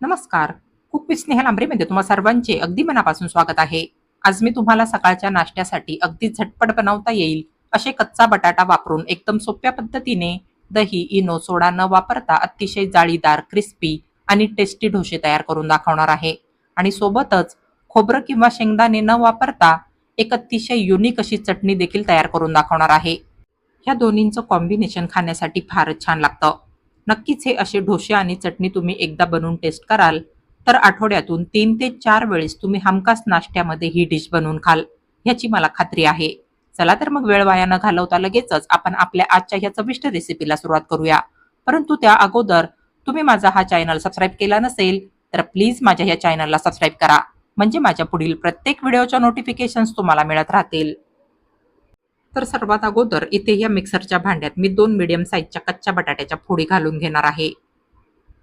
नमस्कार. कुक स्नेहल आंबरेमध्ये तुम्हा सर्वांचे अगदी मनापासून स्वागत आहे. आज मी तुम्हाला सकाळच्या नाश्त्यासाठी अगदी झटपट बनवता येईल असे कच्चा बटाटा वापरून एकदम सोप्या पद्धतीने दही इनो सोडा न वापरता अतिशय जाळीदार क्रिस्पी आणि टेस्टी ढोसे तयार करून दाखवणार आहे. आणि सोबतच खोबरं किंवा शेंगदाणे न वापरता एक अतिशय युनिक अशी चटणी देखील तयार करून दाखवणार आहे. ह्या दोन्हींचं कॉम्बिनेशन खाण्यासाठी फारच छान लागतं. नक्कीच हे असे ढोसे आणि चटणी तुम्ही एकदा बनवून टेस्ट कराल. तर आठवड्यातून तीन ते चार वेळेस तुम्ही हमखास नाश्त्यामध्ये ही डिश बनवून खाल ह्याची मला खात्री आहे. चला तर मग वेळ वाया न घालवता लगेचच आपण आपल्या आजच्या ह्या चविष्ट रेसिपीला सुरुवात करूया. परंतु त्या अगोदर तुम्ही माझा हा चॅनल सबस्क्राईब केला नसेल तर प्लीज माझ्या ह्या चॅनलला सबस्क्राईब करा. म्हणजे माझ्या पुढील प्रत्येक व्हिडिओच्या नोटिफिकेशन्स तुम्हाला मिळत राहतील. तर सर्वात अगोदर इथे या मिक्सरच्या भांड्यात मी दोन मिडियम साईजच्या कच्च्या बटाट्याच्या फोडी घालून घेणार आहे.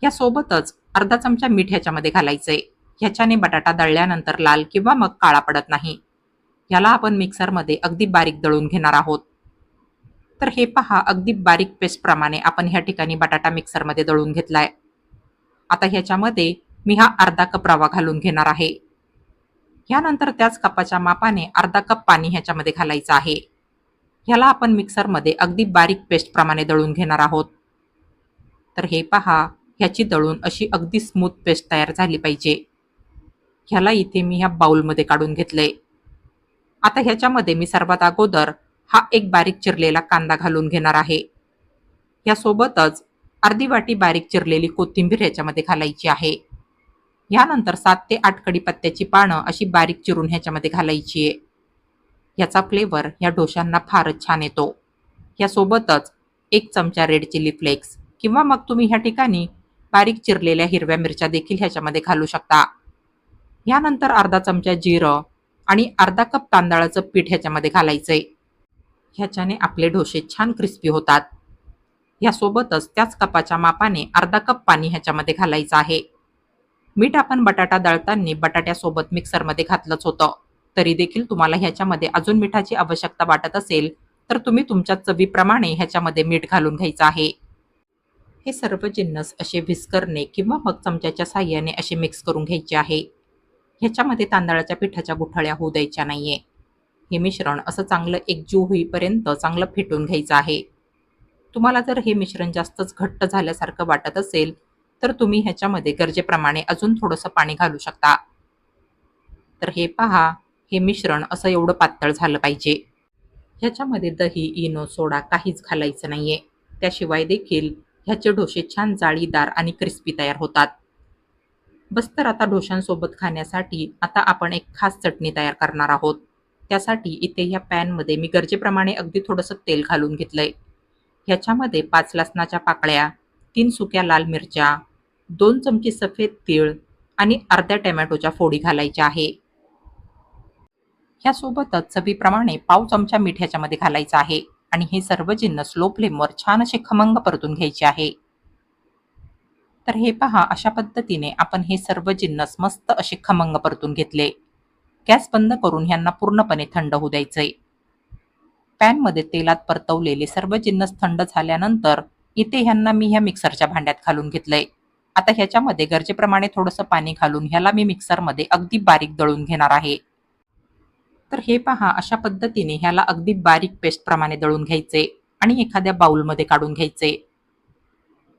यासोबतच अर्धा चमचा मीठ ह्याच्यामध्ये घालायचंय. ह्याच्याने बटाटा दळल्यानंतर लाल किंवा मग काळा पडत नाही. याला आपण मिक्सरमध्ये अगदी बारीक दळून घेणार आहोत. तर हे पहा अगदी बारीक पेस्टप्रमाणे आपण ह्या ठिकाणी बटाटा मिक्सरमध्ये दळून घेतलाय. आता ह्याच्यामध्ये मी हा अर्धा कप रवा घालून घेणार आहे. यानंतर त्याच कपाच्या मापाने अर्धा कप पाणी ह्याच्यामध्ये घालायचं आहे. ह्याला आपण मिक्सरमध्ये अगदी बारीक पेस्ट प्रमाणे दळून घेणार आहोत. तर हे पहा ह्याची दळून अशी अगदी स्मूथ पेस्ट तयार झाली पाहिजे. ह्याला इथे मी ह्या बाउलमध्ये काढून घेतले आता ह्याच्यामध्ये मी सर्वात अगोदर हा एक बारीक चिरलेला कांदा घालून घेणार आहे. यासोबतच अर्धी वाटी बारीक चिरलेली कोथिंबीर ह्याच्यामध्ये घालायची आहे. यानंतर सात ते आठ कडी पत्त्याची पानं अशी बारीक चिरून ह्याच्यामध्ये घालायची आहे. याचा फ्लेवर या डोशांना फारच छान येतो. यासोबतच एक चमचा रेड चिली फ्लेक्स किंवा मग तुम्ही ह्या ठिकाणी बारीक चिरलेल्या हिरव्या मिरच्या देखील ह्याच्यामध्ये घालू शकता. यानंतर अर्धा चमचा जिरं आणि अर्धा कप तांदळाचं पीठ ह्याच्यामध्ये घालायचंय. ह्याच्याने आपले डोसे छान क्रिस्पी होतात. ह्यासोबतच त्याच कपाच्या मापाने अर्धा कप पाणी ह्याच्यामध्ये घालायचं आहे. मीठ आपण बटाटा दळताना बटाट्यासोबत मिक्सरमध्ये घातलंच होतं. तरी देखील तुम्हाला ह्याच्यामध्ये अजून मिठाची आवश्यकता वाटत असेल तर तुम्ही तुमच्या चवीप्रमाणे ह्याच्यामध्ये मीठ घालून घ्यायचं आहे. हे सर्व जिन्नस असे विस्करणे किंवा मग चमच्याच्या साह्याने असे मिक्स करून घ्यायचे आहे. ह्याच्यामध्ये तांदळाच्या पिठाच्या गुठळ्या होऊ द्यायच्या नाहीये. हे मिश्रण असं चांगलं एकजीव होईपर्यंत चांगलं फेटून घ्यायचं आहे. तुम्हाला जर हे मिश्रण जास्तच घट्ट झाल्यासारखं वाटत असेल तर तुम्ही ह्याच्यामध्ये गरजेप्रमाणे अजून थोडंसं पाणी घालू शकता. तर हे पहा. हे मिश्रण असं एवढं पातळ झालं पाहिजे. ह्याच्यामध्ये दही इनो सोडा काहीच घालायचं नाहीये. त्याशिवाय देखील ह्याचे डोसे छान जाळीदार आणि क्रिस्पी तयार होतात. बस तर आता ढोशांसोबत खाण्यासाठी आता आपण एक खास चटणी तयार करणार आहोत. त्यासाठी इथे ह्या पॅनमध्ये मी गरजेप्रमाणे अगदी थोडंसं तेल घालून घेतलंय. ह्याच्यामध्ये पाच लसणाच्या पाकळ्या तीन सुक्या लाल मिरच्या दोन चमचे सफेद तीळ आणि अर्ध्या टॅमॅटोच्या फोडी घालायच्या आहे. ह्यासोबतच चवीप्रमाणे पाव चमचा मीठ ह्याच्यामध्ये घालायचं आहे. आणि हे सर्व जिन्नस लो फ्लेमवर छान असे खमंग परतून घ्यायचे आहे. तर हे पहा अशा पद्धतीने आपण हे सर्व जिन्नस मस्त असे खमंग परतून घेतले. गॅस बंद करून ह्यांना पूर्णपणे थंड होऊ द्यायचंय. पॅनमध्ये तेलात परतवलेले सर्व जिन्नस थंड झाल्यानंतर इथे ह्यांना मी ह्या मिक्सरच्या भांड्यात घालून घेतलंय. आता ह्याच्यामध्ये गरजेप्रमाणे थोडंसं पाणी घालून ह्याला मी मिक्सरमध्ये अगदी बारीक दळून घेणार आहे. तर हे पहा अशा पद्धतीने ह्याला अगदी बारीक पेस्ट प्रमाणे दळून घ्यायचे आणि एखाद्या बाउलमध्ये काढून घ्यायचे.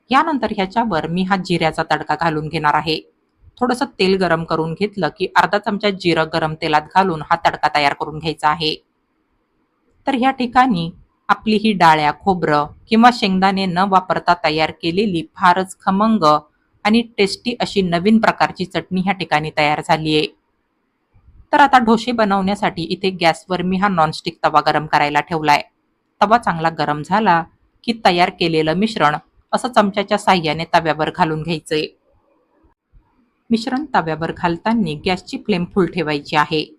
यानंतर ह्याच्यावर मी हा जिऱ्याचा तडका घालून घेणार आहे. थोडंसं तेल गरम करून घेतलं की अर्धा चमचा जिरं गरम तेलात घालून हा तडका तयार करून घ्यायचा आहे. तर ह्या ठिकाणी आपली ही डाळ्या खोबरं किंवा शेंगदाणे न वापरता तयार केलेली फारच खमंग आणि टेस्टी अशी नवीन प्रकारची चटणी ह्या ठिकाणी तयार झाली आहे तर आता ढोसे बनवण्यासाठी इथे गॅसवर मी हा नॉनस्टिक तवा गरम करायला ठेवलाय. तवा चांगला गरम झाला की तयार केलेलं मिश्रण असं चमच्याच्या साह्याने तव्यावर घालून घ्यायचंय. मिश्रण तव्यावर घालताना गॅसची फ्लेम फुल ठेवायची आहे.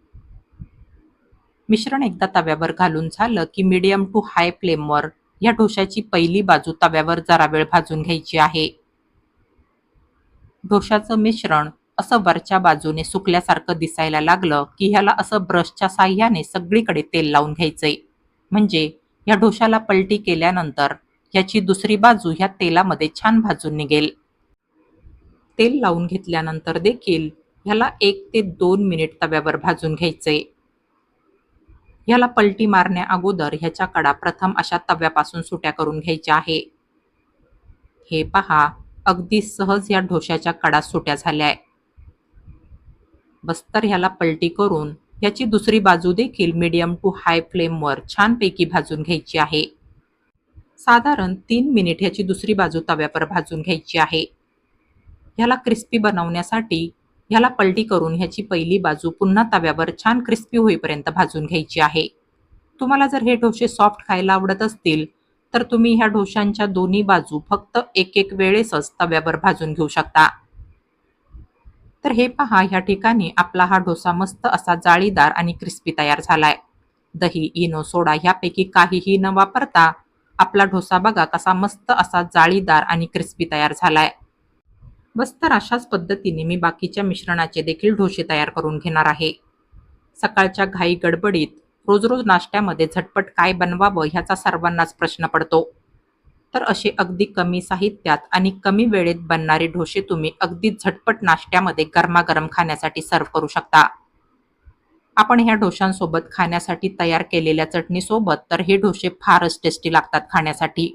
मिश्रण एकदा तव्यावर घालून झालं की मीडियम टू हाय फ्लेमवर या ढोशाची पहिली बाजू तव्यावर जरा वेळ भाजून घ्यायची आहे. ढोशाचं मिश्रण असं वरच्या बाजूने सुकल्यासारखं दिसायला लागलं की ह्याला असं ब्रशच्या साह्याने सगळीकडे तेल लावून घ्यायचंय. म्हणजे ह्या ढोशाला पलटी केल्यानंतर ह्याची दुसरी बाजू ह्या तेलामध्ये छान भाजून निघेल. तेल लावून घेतल्यानंतर देखील ह्याला एक ते दोन मिनिट तव्यावर भाजून घ्यायचे ह्याला पलटी मारण्या अगोदर ह्याच्या कडा प्रथम अशा तव्यापासून सुट्या करून घ्यायच्या आहे. हे पहा अगदी सहज या ढोशाच्या कडा सुट्या झाल्याय. बस्तर ह्याला पलटी करून याची दुसरी बाजू देखील मीडियम टू हाय फ्लेमवर छानपैकी भाजून घ्यायची आहे. साधारण तीन मिनिट ह्याची दुसरी बाजू तव्यावर भाजून घ्यायची आहे. ह्याला क्रिस्पी बनवण्यासाठी ह्याला पलटी करून ह्याची पहिली बाजू पुन्हा तव्यावर छान क्रिस्पी होईपर्यंत भाजून घ्यायची आहे. तुम्हाला जर हे डोसे सॉफ्ट खायला आवडत असतील तर तुम्ही ह्या ढोशांच्या दोन्ही बाजू फक्त एक एक वेळेसच तव्यावर भाजून घेऊ शकता. तर हे पहा ह्या ठिकाणी आपला हा डोसा मस्त असा जाळीदार आणि क्रिस्पी तयार झालाय. दही इनो सोडा ह्यापैकी काहीही न वापरता आपला डोसा बघा कसा मस्त असा जाळीदार आणि क्रिस्पी तयार झालाय. बस तर अशाच पद्धतीने मी बाकीच्या मिश्रणाचे देखील ढोसे तयार करून घेणार आहे. सकाळच्या घाई गडबडीत रोज रोज नाश्त्यामध्ये झटपट काय बनवावं ह्याचा सर्वांनाच प्रश्न पडतो. तर असे अगदी कमी साहित्यात आणि कमी वेळेत बनणारे डोसे तुम्ही अगदी झटपट नाश्त्यामध्ये गरमागरम खाण्यासाठी सर्व करू शकता. आपण ह्या ढोशांसोबत खाण्यासाठी तयार केलेल्या चटणीसोबत तर हे डोसे फारच टेस्टी लागतात खाण्यासाठी.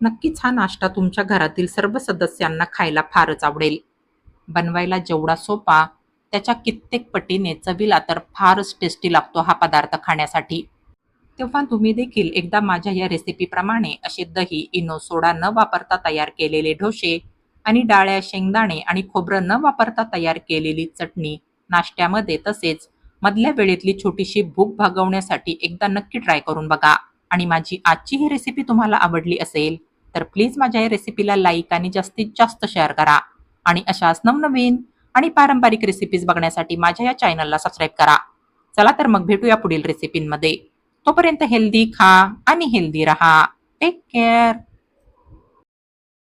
नक्कीच हा नाश्ता तुमच्या घरातील सर्व सदस्यांना खायला फारच आवडेल. बनवायला जेवढा सोपा त्याच्या कित्येक पटीने चवीला तर फारच टेस्टी लागतो हा पदार्थ खाण्यासाठी. तेव्हा तुम्ही देखील एकदा माझ्या या रेसिपीप्रमाणे असे दही इनो सोडा न वापरता तयार केलेले ढोसे आणि डाळ्या शेंगदाणे आणि खोबरं न वापरता तयार केलेली चटणी नाश्त्यामध्ये तसेच मधल्या वेळेतली छोटीशी भूक भागवण्यासाठी एकदा नक्की ट्राय करून बघा. आणि माझी आजची ही रेसिपी तुम्हाला आवडली असेल तर प्लीज माझ्या या रेसिपीला लाईक आणि जास्तीत जास्त शेअर करा. आणि अशाच नवनवीन आणि पारंपरिक रेसिपीज बघण्यासाठी माझ्या या चॅनलला सबस्क्राईब करा. चला तर मग भेटूया पुढील रेसिपींमध्ये तोपर्यंत हेल्दी खा आणि हेल्दी रहा. Take care